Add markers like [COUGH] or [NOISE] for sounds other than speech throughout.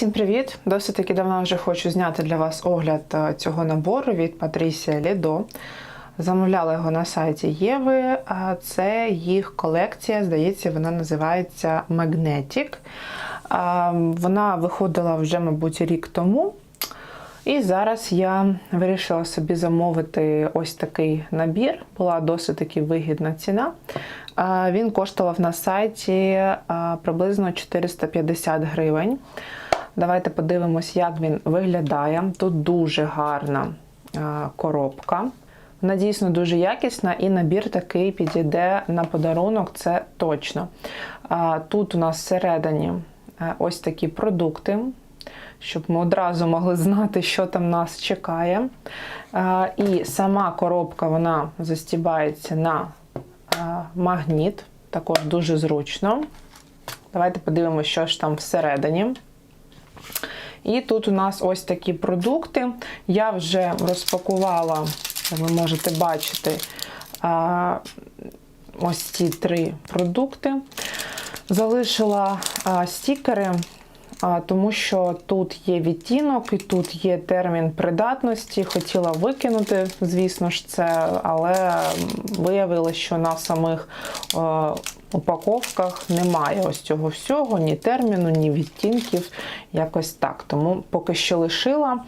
Всім привіт! Досить таки давно вже хочу зняти для вас огляд е, цього набору від Патрісія Лідо. Замовляла його на сайті Єви. Це їх колекція, здається, вона називається Magnetic. Вона виходила вже, мабуть, рік тому. І зараз я вирішила собі замовити ось такий набір. Була досить таки вигідна ціна. Він коштував на сайті приблизно 450 гривень. Давайте подивимось, як він виглядає. Тут дуже гарна коробка. Вона дійсно дуже якісна, і набір такий підійде на подарунок, це точно. Тут у нас всередині е, ось такі продукти, щоб ми одразу могли знати, що там нас чекає. І сама коробка вона застібається на магніт, також дуже зручно. Давайте подивимося, що ж там всередині. І тут у нас ось такі продукти. Я вже розпакувала, ви можете бачити, ось ці три продукти. Залишила стікери, тому що тут є відтінок і тут є термін придатності. Хотіла викинути, звісно ж, це, але виявилося, що на самих е, упаковках немає ось цього всього, ні терміну, ні відтінків. Якось так. Тому поки що лишила.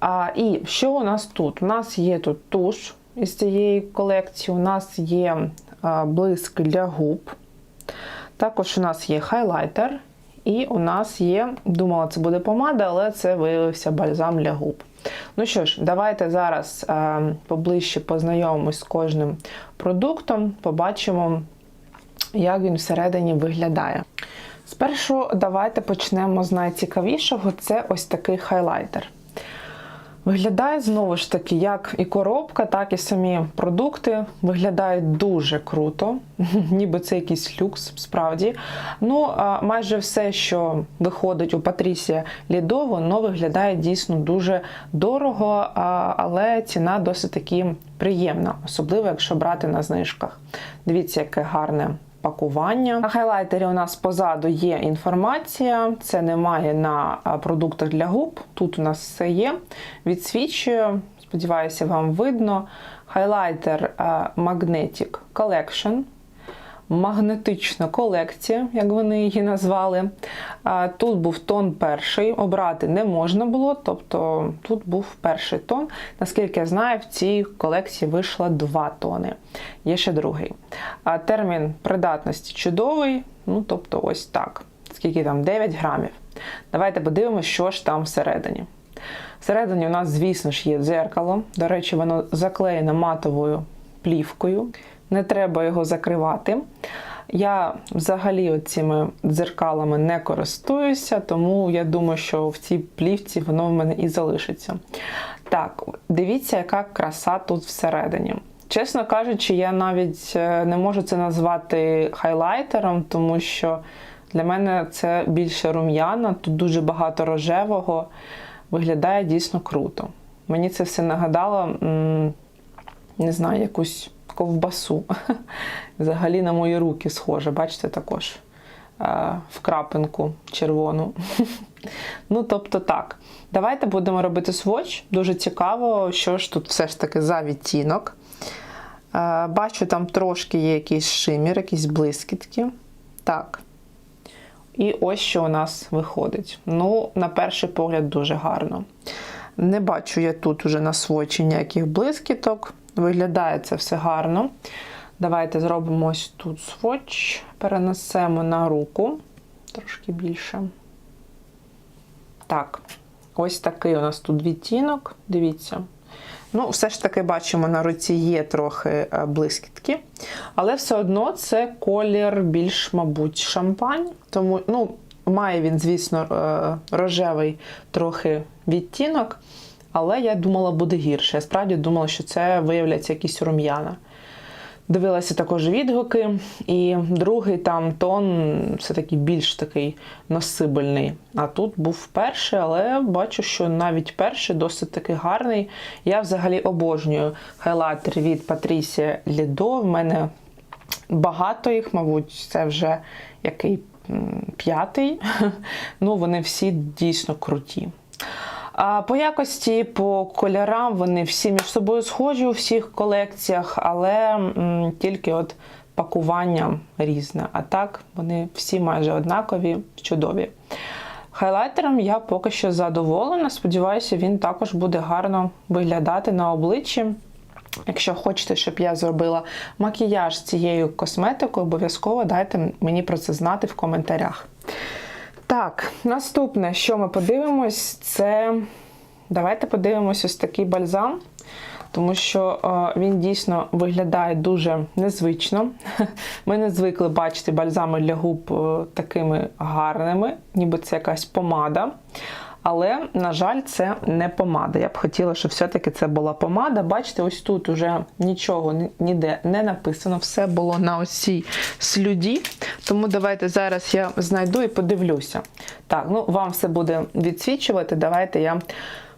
А, І що у нас тут? У нас є тут туш із цієї колекції, у нас є блиск для губ. Також у нас є хайлайтер, і у нас є, думала, це буде помада, але це виявився бальзам для губ. Ну що ж, давайте зараз поближче познайомимось з кожним продуктом, побачимо, як він всередині виглядає. Спершу давайте почнемо з найцікавішого це ось такий хайлайтер. Виглядає знову ж таки, як і коробка, так і самі продукти виглядають дуже круто, [LAUGHS] ніби це якийсь люкс, справді. Ну, майже все, що виходить у Патрісія Лідо, воно виглядає дійсно дуже дорого, але ціна досить таки приємна, особливо якщо брати на знижках. Дивіться, яке гарне пакування. На хайлайтері у нас позаду є інформація, це немає на продуктах для губ. Тут у нас все є. Відсвічую, сподіваюся, вам видно. Хайлайтер Magnetic Collection. Магнетична колекція, як вони її назвали. Тут був тон перший, обрати не можна було, тобто тут був перший тон. Наскільки я знаю, в цій колекції вийшло два тони. Є ще другий. Термін придатності чудовий, ну тобто ось так. Скільки там 9 грамів. Давайте подивимося, що ж там всередині. Всередині у нас, звісно ж, є дзеркало. До речі, воно заклеєно матовою плівкою. Не треба його закривати. Я взагалі цими дзеркалами не користуюся, тому я думаю, що в цій плівці воно в мене і залишиться. Так, дивіться, яка краса тут всередині. Чесно кажучи, я навіть е, не можу це назвати хайлайтером, тому що для мене це більше рум'яна, тут дуже багато рожевого. Виглядає дійсно круто. Мені це все нагадало, не знаю, якусь ковбасу. [LAUGHS] Взагалі на мої руки схоже, бачите, також е, в крапинку червону. [LAUGHS] ну, тобто так. Давайте будемо робити сводч. Дуже цікаво, що ж тут все ж таки за відтінок. Е, Бачу, там трошки є якийсь шимір, якісь блискітки. Так. І ось що у нас виходить. Ну, на перший погляд, дуже гарно. Не бачу я тут уже на сводчі ніяких блискіток. Виглядає це все гарно. Давайте зробимо ось тут сводч, перенесемо на руку трошки більше. Так, ось такий у нас тут відтінок. Дивіться. Ну, все ж таки бачимо, на руці є трохи е, блискітки, але все одно це колір більш, мабуть, шампань. Тому, ну, має він, звісно, е, рожевий трохи відтінок, але я думала, буде гірше. Я справді думала, що це виявляється якісь рум'яна. Дивилася також відгуки, і другий там тон все-таки більш такий носибельний. А тут був перший, але бачу, що навіть перший досить таки гарний. Я взагалі обожнюю хайлайтер від Patricia Lido. В мене багато їх, мабуть, це вже який п'ятий. [LAUGHS] Ну, вони всі дійсно круті. По якості, по кольорам вони всі між собою схожі у всіх колекціях, але тільки от пакування різне. А так вони всі майже однакові, чудові. Хайлайтером я поки що задоволена. Сподіваюся, він також буде гарно виглядати на обличчі. Якщо хочете, щоб я зробила макіяж цією косметикою, обов'язково дайте мені про це знати в коментарях. Так, наступне, що ми подивимось, це давайте подивимось ось такий бальзам, тому що е, він дійсно виглядає дуже незвично. [LAUGHS] Ми не звикли бачити бальзами для губ е, такими гарними, ніби це якась помада. Але, на жаль, це не помада. Я б хотіла, щоб все-таки це була помада. Бачите, ось тут уже нічого ніде не написано, все було на ось слюді. Тому давайте зараз я знайду і подивлюся. Так, ну вам все буде відсвічувати. Давайте я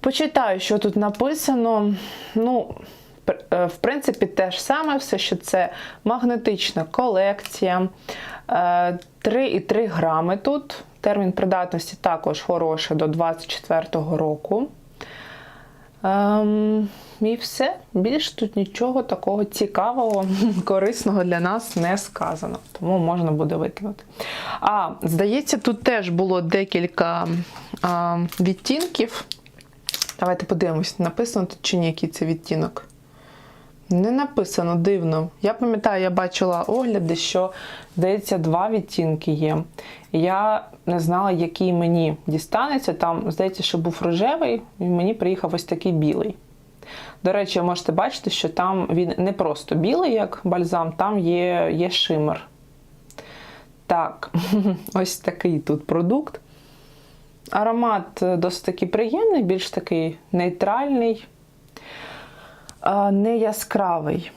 почитаю, що тут написано. Ну, е, в принципі, те ж саме, все, що це магнетична колекція. Е, 3,3 грами тут. Термін придатності також хороший до 24-го року. Ем, і все. Більш тут нічого такого цікавого, [LAUGHS] корисного для нас не сказано. Тому можна буде викинути. А, здається, тут теж було декілька а, відтінків. Давайте подивимось, написано тут чи ні, який це відтінок. Не написано дивно. Я пам'ятаю, я бачила огляди, що, здається, два відтінки є. Я не знала, який мені дістанеться. Там, здається, що був рожевий, і мені приїхав ось такий білий. До речі, ви можете бачити, що там він не просто білий, як бальзам, там є, є шимер. Так, [LAUGHS] ось такий тут продукт. Аромат е, досить таки приємний, більш такий нейтральний, не яскравий.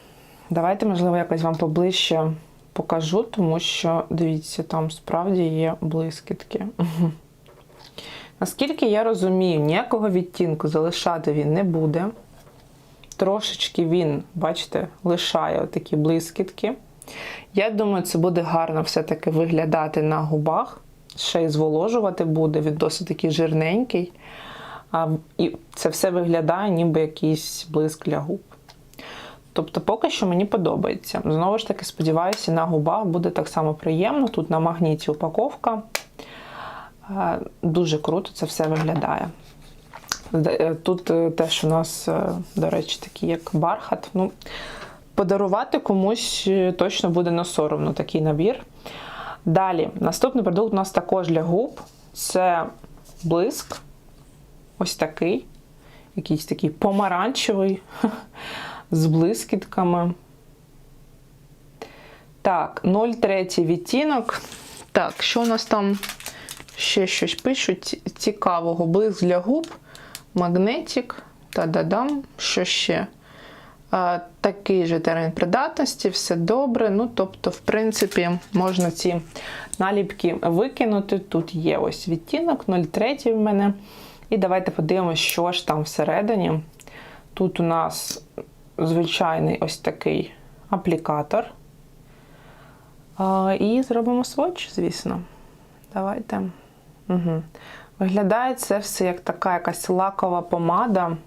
Давайте, можливо, якось вам поближче покажу, тому що, дивіться, там справді є блискітки. [LAUGHS] Наскільки я розумію, ніякого відтінку залишати він не буде. Трошечки він, бачите, лишає такі блискітки. Я думаю, це буде гарно все-таки виглядати на губах. Ще й зволожувати буде, він досить такий жирненький. А, і це все виглядає, ніби якийсь блиск для губ. Тобто, поки що мені подобається. Знову ж таки, сподіваюся, на губах буде так само приємно. Тут на магніті упаковка. Е, Дуже круто це все виглядає. Е, Тут е, теж у нас, до речі, такий як бархат. Ну, подарувати комусь точно буде не соромно такий набір. Далі, наступний продукт у нас також для губ. Це блиск. Ось такий. Якийсь такий помаранчевий [LAUGHS] з блискітками. Так, 0,3 відтінок. Так, що у нас там ще щось пишуть цікавого? Блиск для губ, магнетик. Та-да-дам. Що ще? А, такий же термін придатності, все добре. Ну, тобто, в принципі, можна ці наліпки викинути. Тут є ось відтінок 0,3 в мене. І давайте подивимося, що ж там всередині. Тут у нас звичайний ось такий аплікатор. І зробимо сводч, звісно. Давайте. Угу. Виглядає це все як така якась лакова помада.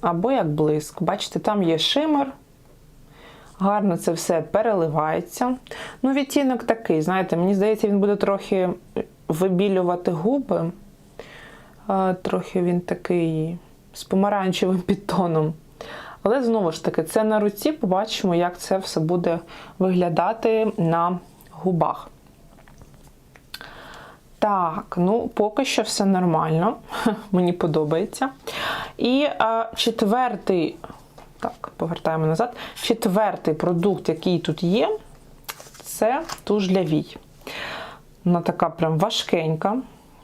Або як блиск. Бачите, там є шимер. Гарно це все переливається. Ну, відтінок такий, знаєте, мені здається, він буде трохи вибілювати губи. Трохи він такий з помаранчевим підтоном. Але знову ж таки, це на руці побачимо, як це все буде виглядати на губах. Так, ну поки що все нормально, [LAUGHS] мені подобається. І а, четвертий, так, повертаємо назад. Четвертий продукт, який тут є, це туш для вій. Вона така прям важкенька.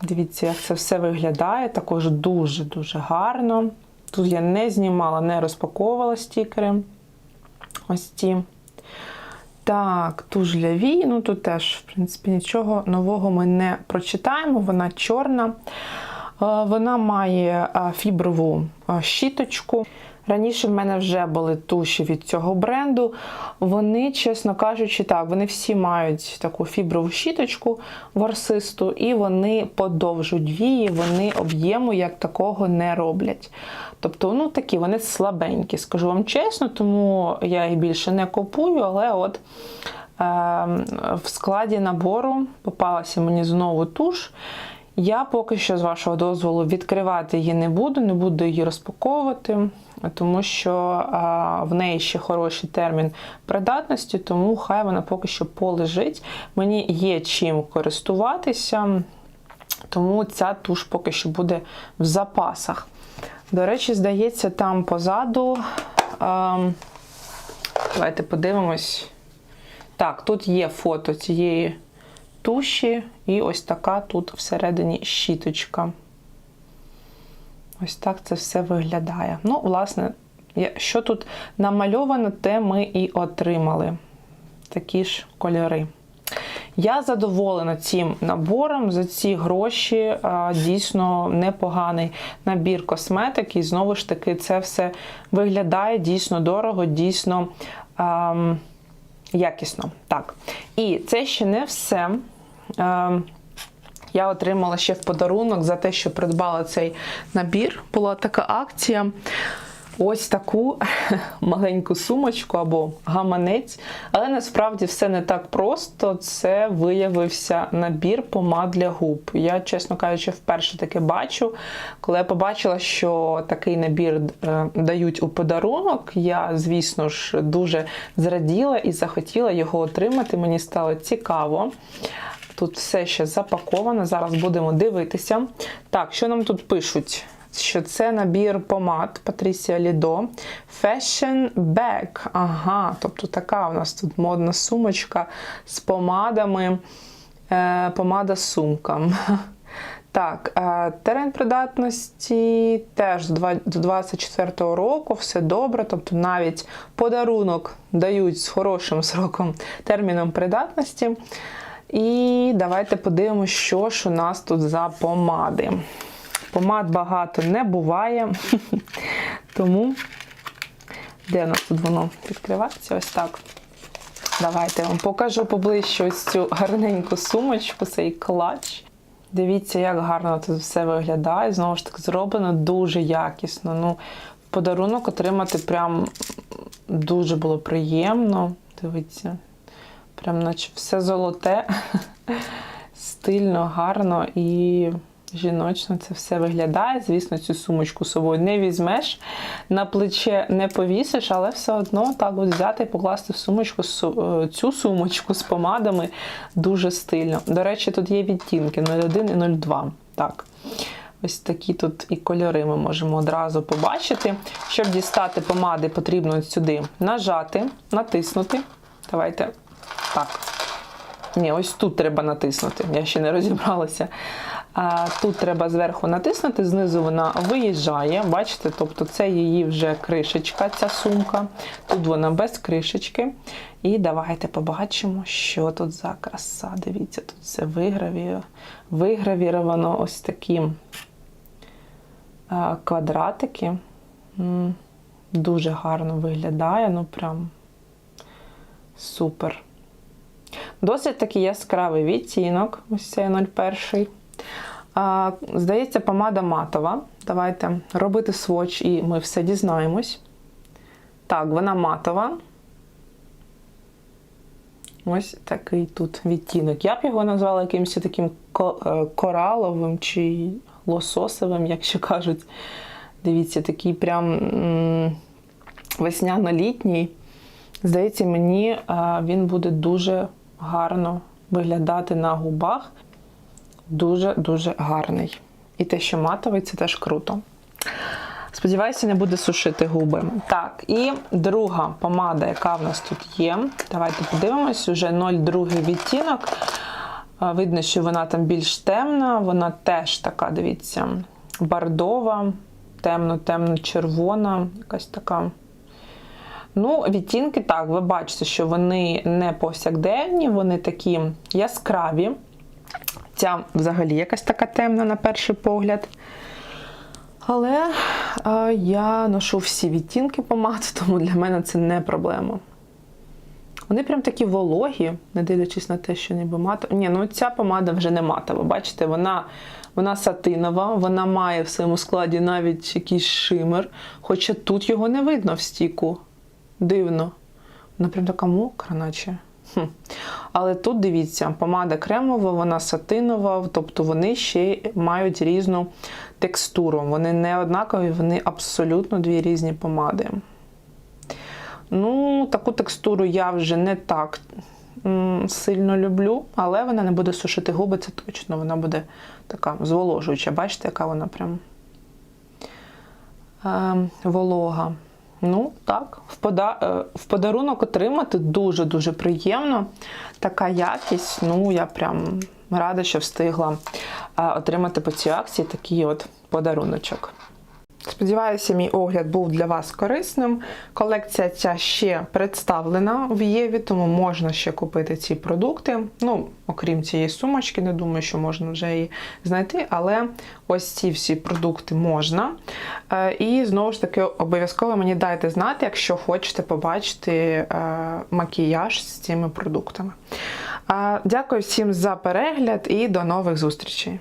Дивіться, як це все виглядає. Також дуже-дуже гарно. Тут я не знімала, не розпаковувала стікери. Ось ці. Так, для. Ну тут теж, в принципі, нічого нового ми не прочитаємо. Вона чорна. Е, Вона має е, фіброву е, щіточку. Раніше в мене вже були туші від цього бренду. Вони, чесно кажучи, так, вони всі мають таку фіброву щіточку ворсисту, і вони подовжують вії, вони об'єму як такого не роблять. Тобто, ну такі вони слабенькі, скажу вам чесно, тому я їх більше не купую, але от. е, В складі набору попалася мені знову туш. Я поки що, з вашого дозволу, відкривати її не буду, не буду її розпаковувати, тому що в неї ще хороший термін придатності, тому хай вона поки що полежить. Мені є чим користуватися, тому ця туш поки що буде в запасах. До речі, здається, там позаду. Давайте подивимось. Так, тут є фото цієї туші, і ось така тут всередині щіточка. Ось так це все виглядає. Ну, власне, що тут намальовано, те ми і отримали. Такі ж кольори. Я задоволена цим набором. За ці гроші дійсно непоганий набір косметики. І знову ж таки, це все виглядає дійсно дорого, дійсно ам, якісно. Так. І це ще не все. Ем, я отримала ще в подарунок за те, що придбала цей набір. Була така акція. Ось таку [LAUGHS] маленьку сумочку або гаманець. Але насправді все не так просто. Це виявився набір помад для губ. Я, чесно кажучи, вперше таке бачу. Коли я побачила, що такий набір е, дають у подарунок, я, звісно ж, дуже зраділа і захотіла його отримати. Мені стало цікаво. Тут все ще запаковано. Зараз будемо дивитися. Так, що нам тут пишуть? Що це набір помад Patricia Lido Fashion Bag. Ага, тобто така у нас тут модна сумочка з помадами. Е, помада з сумком. [LAUGHS] Так, е, терен придатності теж до 24-го року, все добре. Тобто навіть подарунок дають з хорошим [LAUGHS] сроком терміном придатності. І давайте подивимося, що ж у нас тут за помади. Помад багато не буває, [LAUGHS] тому де у нас тут воно відкривається? Ось так. Давайте я вам покажу поближче ось цю гарненьку сумочку, цей клач. Дивіться, як гарно тут все виглядає. Знову ж таки, зроблено дуже якісно. Ну, подарунок отримати прям дуже було приємно. Дивіться, прям наче все золоте, [LAUGHS] стильно, гарно і жіночно це все виглядає. Звісно, цю сумочку з собою не візьмеш, на плече не повісиш, але все одно так от взяти і покласти в сумочку е, цю сумочку з помадами дуже стильно. До речі, тут є відтінки 01 і 02. Так. Ось такі тут і кольори ми можемо одразу побачити. Щоб дістати помади, потрібно сюди нажати, натиснути. Давайте так. Ні, ось тут треба натиснути. Я ще не розібралася. Тут треба зверху натиснути, знизу вона виїжджає. Бачите, тобто це її вже кришечка, ця сумка. Тут вона без кришечки. І давайте побачимо, що тут за краса. Дивіться, тут все виграві... вигравіровано ось такі квадратики. Дуже гарно виглядає, ну прям супер. Досить такий яскравий відтінок, ось цей 01. А, здається, помада матова. Давайте робити своч і ми все дізнаємось. Так, вона матова. Ось такий тут відтінок. Я б його назвала якимось таким е, кораловим чи лососовим, якщо кажуть. Дивіться, такий прям весняно-літній. Здається, мені е, він буде дуже гарно виглядати на губах. Дуже-дуже гарний. І те, що матовий, це теж круто. Сподіваюся, не буде сушити губи. Так, і друга помада, яка в нас тут є. Давайте подивимось, уже 02 відтінок. Видно, що вона там більш темна, вона теж така, дивіться, бордова, темно-темно-червона, якась така. Ну, відтінки так, ви бачите, що вони не повсякденні, вони такі яскраві. Ця взагалі якась така темна на перший погляд. Але е, я ношу всі відтінки помад, [LAUGHS] тому для мене це не проблема. Вони прям такі вологі, не дивлячись на те, що ніби матова. Ні, ну ця помада вже не матова. Бачите, вона, вона сатинова, вона має в своєму складі навіть якийсь шимер, хоча тут його не видно в стіку. Дивно. Вона прям така мокра, наче. Хм. Але тут дивіться, помада кремова, вона сатинова, тобто вони ще мають різну текстуру. Вони не однакові, вони абсолютно дві різні помади. Ну, таку текстуру я вже не так сильно люблю, але вона не буде сушити губи, це точно. Вона буде така зволожуюча. Бачите, яка вона прям е, волога. Ну, так, в, пода... е, в подарунок отримати дуже-дуже приємно. Така якість. Ну, я прям рада, що встигла е, отримати по цій акції такий от подаруночок. Сподіваюся, мій огляд був для вас корисним. Колекція ця ще представлена в Єві, тому можна ще купити ці продукти. Ну, окрім цієї сумочки, не думаю, що можна вже її знайти, але ось ці всі продукти можна. Е, І знову ж таки, обов'язково мені дайте знати, якщо хочете побачити е, макіяж з цими продуктами. Е, Дякую всім за перегляд і до нових зустрічей!